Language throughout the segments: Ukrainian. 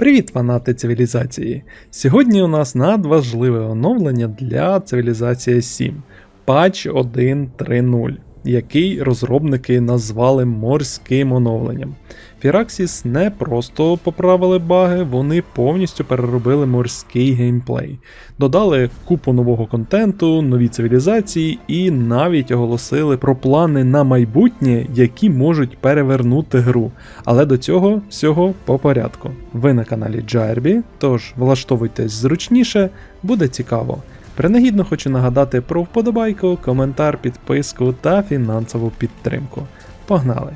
Привіт, фанати цивілізації! Сьогодні у нас надважливе оновлення для цивілізації 7 патч 1.3.0, який розробники назвали морським оновленням. Firaxis не просто поправили баги, вони повністю переробили морський геймплей, додали купу нового контенту, нові цивілізації і навіть оголосили про плани на майбутнє, які можуть перевернути гру. Але до цього всього по порядку. Ви на каналі Джайрбі, тож влаштовуйтесь зручніше, буде цікаво. Принагідно хочу нагадати про вподобайку, коментар, підписку та фінансову підтримку. Погнали!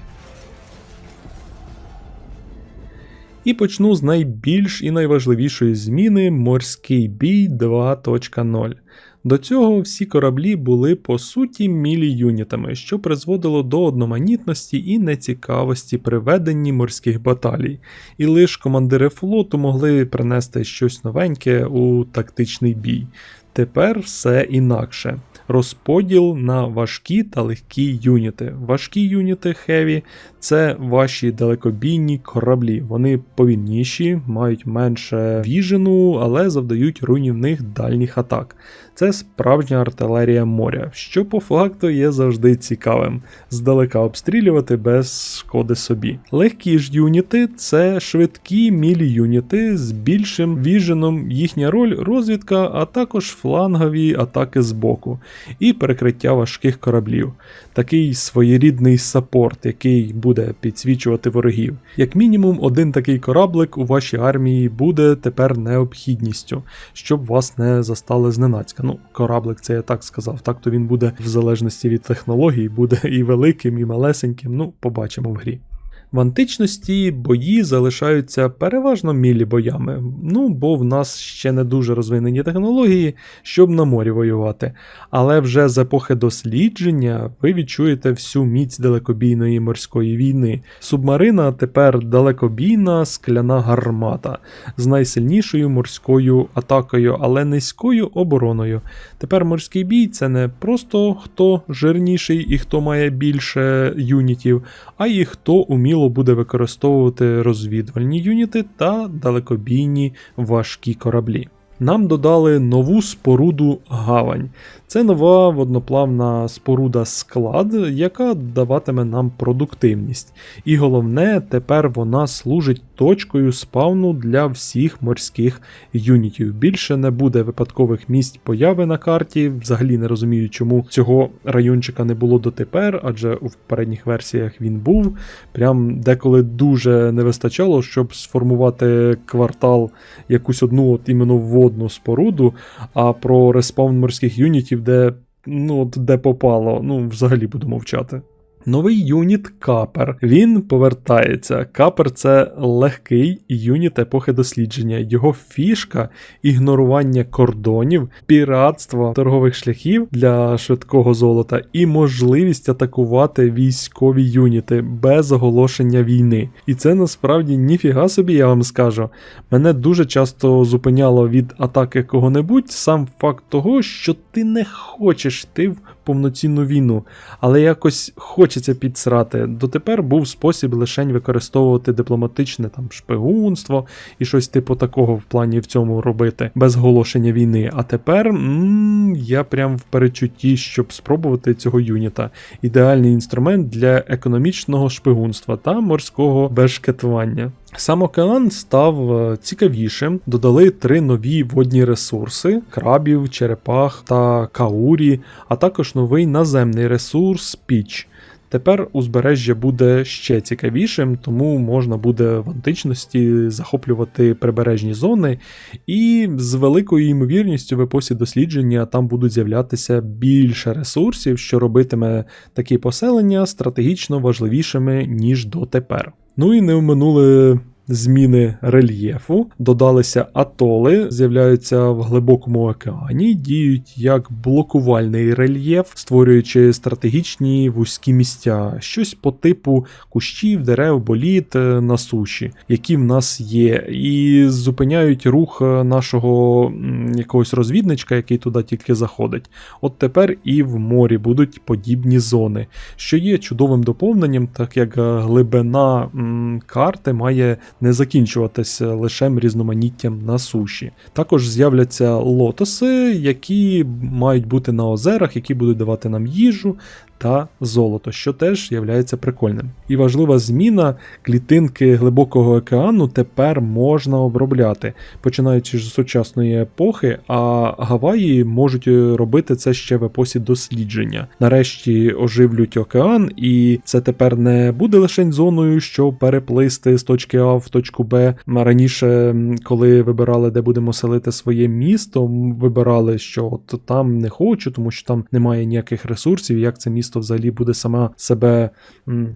І почну з найбільш і найважливішої зміни морський бій 2.0. До цього всі кораблі були по суті мілі-юнітами, що призводило до одноманітності і нецікавості при веденні морських баталій, і лише командири флоту могли принести щось новеньке у тактичний бій. Тепер все інакше. Розподіл на важкі та легкі юніти. Важкі юніти Heavy – це ваші далекобійні кораблі. Вони повільніші, мають менше віжену, але завдають руйнівних дальніх атак. Це справжня артилерія моря, що по факту є завжди цікавим, здалека обстрілювати без шкоди собі. Легкі ж юніти це швидкі мілі-юніти з більшим віженом, їхня роль розвідка, а також флангові атаки з боку і перекриття важких кораблів. Такий своєрідний саппорт, який буде підсвічувати ворогів. Як мінімум, один такий кораблик у вашій армії буде тепер необхідністю, щоб вас не застали зненацька. Ну, кораблик, це я так сказав. Так то він буде в залежності від технологій, буде і великим, і малесеньким. Ну, побачимо в грі. В античності бої залишаються переважно мілі боями, ну бо в нас ще не дуже розвинені технології, щоб на морі воювати. Але вже з епохи дослідження ви відчуєте всю міць далекобійної морської війни. Субмарина тепер далекобійна скляна гармата з найсильнішою морською атакою, але низькою обороною. Тепер морський бій це не просто хто жирніший і хто має більше юнітів, а і хто уміло буде використовувати розвідувальні юніти та далекобійні важкі кораблі. Нам додали нову споруду гавань. Це нова водноплавна споруда склад, яка даватиме нам продуктивність. І головне, тепер вона служить точкою спавну для всіх морських юнітів. Більше не буде випадкових місць появи на карті. Взагалі не розумію, чому цього райончика не було дотепер, адже у передніх версіях він був. Прям деколи дуже не вистачало, щоб сформувати квартал якусь одну от іменно водну споруду, а про респаун морських юнітів де ну, от де попало, ну, взагалі буду мовчати. Новий юніт Капер. Він повертається. Капер це легкий юніт епохи дослідження. Його фішка ігнорування кордонів, піратство торгових шляхів для швидкого золота і можливість атакувати військові юніти без оголошення війни. І це насправді ніфіга собі, я вам скажу. Мене дуже часто зупиняло від атаки кого-небудь сам факт того, що ти не хочеш йти в повноцінну війну, але якось хочеться підсрати. Дотепер був спосіб лишень використовувати дипломатичне там шпигунство і щось типу такого в плані в цьому робити без оголошення війни. А тепер м я прям в перечутті, щоб спробувати цього юніта. Ідеальний інструмент для економічного шпигунства та морського бешкетування. Сам океан став е, цікавішим, додали три нові водні ресурси: крабів, черепах та каурі, а також новий наземний ресурс піч. Тепер узбережжя буде ще цікавішим, тому можна буде в античності захоплювати прибережні зони, і з великою ймовірністю в епосі дослідження там будуть з'являтися більше ресурсів, що робитиме такі поселення стратегічно важливішими, ніж дотепер. Ну і не вминули зміни рельєфу, додалися атоли, з'являються в глибокому океані, діють як блокувальний рельєф, створюючи стратегічні вузькі місця, щось по типу кущів, дерев, боліт е, на суші, які в нас є, і зупиняють рух е, нашого якогось розвідничка, який туди тільки заходить. От тепер і в морі будуть подібні зони, що є чудовим доповненням, так як е, глибина карти має не закінчуватися лише різноманіттям на суші. Також з'являться лотоси, які мають бути на озерах, які будуть давати нам їжу та золото, що теж є прикольним. І важлива зміна клітинки глибокого океану тепер можна обробляти, починаючи з сучасної епохи, а Гаваї можуть робити це ще в епосі дослідження. Нарешті оживлють океан, і це тепер не буде лише зоною, що переплисти з точки А в точку Б. Раніше, коли вибирали, де будемо селити своє місто, вибирали, що от там не хочу, тому що там немає ніяких ресурсів, як це місто взагалі буде сама себе.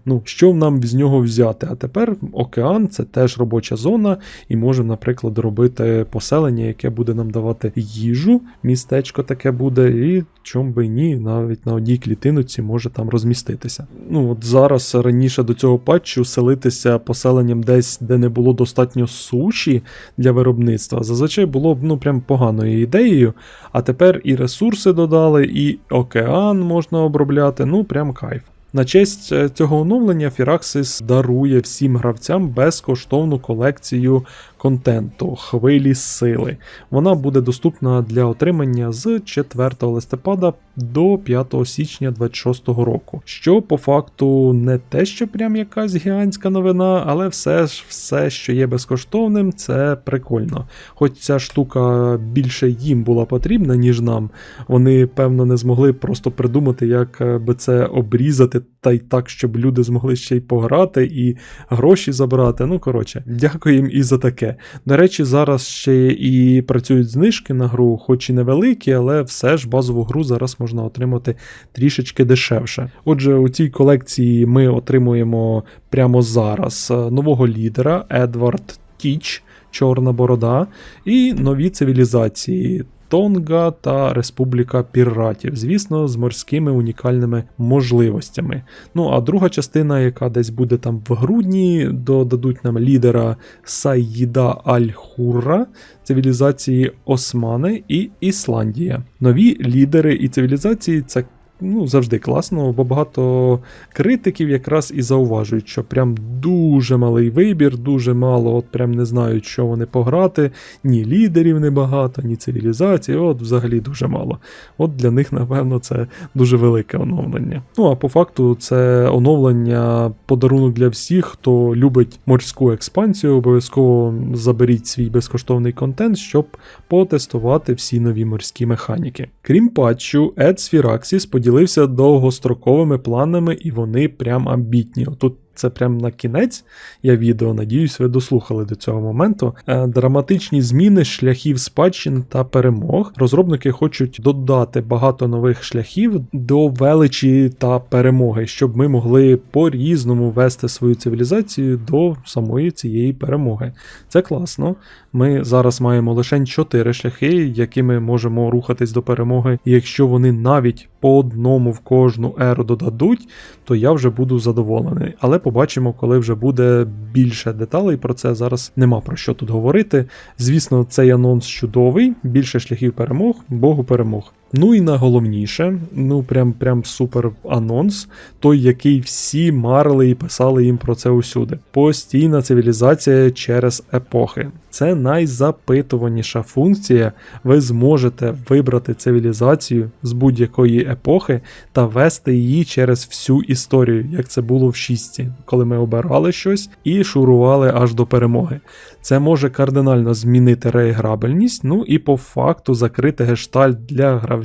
Ну, що нам з нього взяти? А тепер океан це теж робоча зона, і можемо, наприклад, робити поселення, яке буде нам давати їжу, містечко таке буде, і чом би ні, навіть на одній клітиночці може там розміститися. Ну от зараз раніше до цього патчу селитися поселенням десь, де не було достатньо суші для виробництва, зазвичай було б ну прям поганою ідеєю. А тепер і ресурси додали, і океан можна обробляти. Ну прям кайф. На честь е, цього оновлення Firaxis дарує всім гравцям безкоштовну колекцію контенту хвилі сили. Вона буде доступна для отримання з 4 листопада до 5 січня 2026 року. Що по факту не те, що прям якась гігантська новина, але все ж все, що є безкоштовним, це прикольно. Хоч ця штука більше їм була потрібна, ніж нам. Вони, певно, не змогли просто придумати, як е, би це обрізати, та й так, щоб люди змогли ще й пограти і гроші забрати. Ну, коротше, дякую їм і за таке. До речі, зараз ще і працюють знижки на гру, хоч і невеликі, але все ж базову гру зараз можна отримати трішечки дешевше. Отже, у цій колекції ми отримуємо прямо зараз е, нового лідера Едвард Тіч. Чорна борода і нові цивілізації Тонга та Республіка Піратів, звісно, з морськими унікальними можливостями. Ну а друга частина, яка десь буде там в грудні, додадуть нам лідера Сайїда Аль-Хурра, цивілізації Османи і Ісландія. Нові лідери і цивілізації це ну, завжди класно, бо багато критиків якраз і зауважують, що прям дуже малий вибір, дуже мало, от прям не знають, що вони пограти, ні лідерів небагато, ні цивілізації, от взагалі дуже мало. От для них, напевно, це дуже велике оновлення. Ну а по факту, це оновлення подарунок для всіх, хто любить морську експансію, обов'язково заберіть свій безкоштовний контент, щоб потестувати всі нові морські механіки. Крім патчу, Ed Sphyraxis поділився довгостроковими планами, і вони прям амбітні. Тут це прям на кінець я відео, надіюсь, ви дослухали до цього моменту. Е, драматичні зміни шляхів спадщин та перемог. Розробники хочуть додати багато нових шляхів до величі та перемоги, щоб ми могли по-різному вести свою цивілізацію до самої цієї перемоги. Це класно. Ми зараз маємо лише 4 шляхи, якими можемо рухатись до перемоги. І якщо вони навіть по одному в кожну еру додадуть, то я вже буду задоволений. Але побачимо, коли вже буде більше деталей про це. Зараз нема про що тут говорити. Звісно, цей анонс чудовий, більше шляхів перемог, Богу перемог. Ну і найголовніше, ну прям прям супер анонс, той, який всі марили і писали їм про це усюди. Постійна цивілізація через епохи. Це найзапитуваніша функція. Ви зможете вибрати цивілізацію з будь-якої епохи та вести її через всю історію, як це було в шісті, коли ми обирали щось і шурували аж до перемоги. Це може кардинально змінити реіграбельність, ну і по факту закрити гештальт для гравців,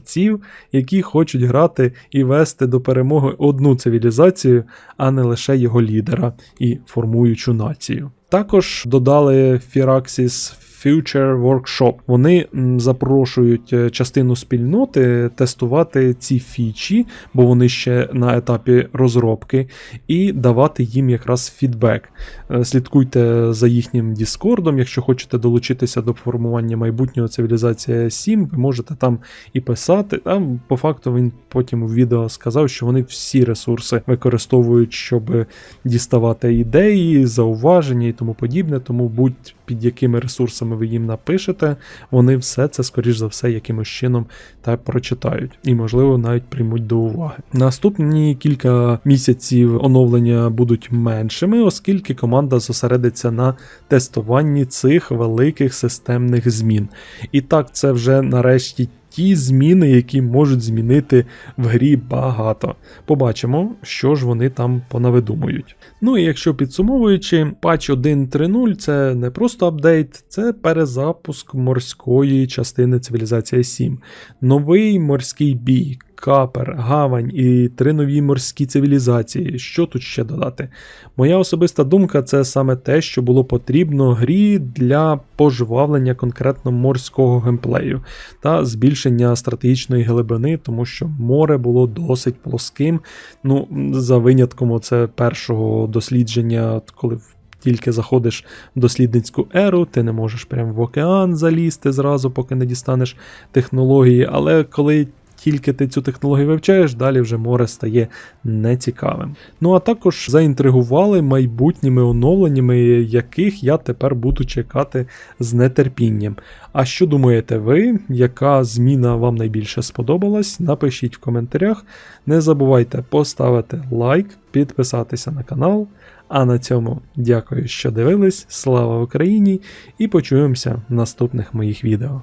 які хочуть грати і вести до перемоги одну цивілізацію, а не лише його лідера і формуючу націю. Також додали Firaxis Future Workshop. Вони запрошують е, частину спільноти тестувати ці фічі, бо вони ще на етапі розробки, і давати їм якраз фідбек. Е, слідкуйте за їхнім Діскордом, якщо хочете долучитися до формування майбутнього цивілізація 7, ви можете там і писати. Там, по факту, він потім у відео сказав, що вони всі ресурси використовують, щоб діставати ідеї, зауваження і тому подібне. Тому будь під якими ресурсами якими ви їм напишете, вони все це, скоріш за все, якимось чином та прочитають і, можливо, навіть приймуть до уваги. Наступні кілька місяців оновлення будуть меншими, оскільки команда зосередиться на тестуванні цих великих системних змін. І так, це вже нарешті. Ті зміни, які можуть змінити в грі багато. Побачимо, що ж вони там понавидумують. Ну і якщо підсумовуючи, патч 1.3.0 це не просто апдейт, це перезапуск морської частини цивілізація 7. Новий морський бій, капер, гавань і три нові морські цивілізації. Що тут ще додати? Моя особиста думка це саме те, що було потрібно грі для пожвавлення конкретно морського геймплею та збільшення стратегічної глибини, тому що море було досить плоским. Ну, за винятком це першого дослідження, коли в- тільки заходиш в дослідницьку еру, ти не можеш прямо в океан залізти зразу, поки не дістанеш технології. Але коли тільки ти цю технологію вивчаєш, далі вже море стає нецікавим. Ну а також заінтригували майбутніми оновленнями, яких я тепер буду чекати з нетерпінням. А що думаєте ви, яка зміна вам найбільше сподобалась? Напишіть в коментарях. Не забувайте поставити лайк, підписатися на канал. А на цьому дякую, що дивились. Слава Україні! І почуємося в наступних моїх відео.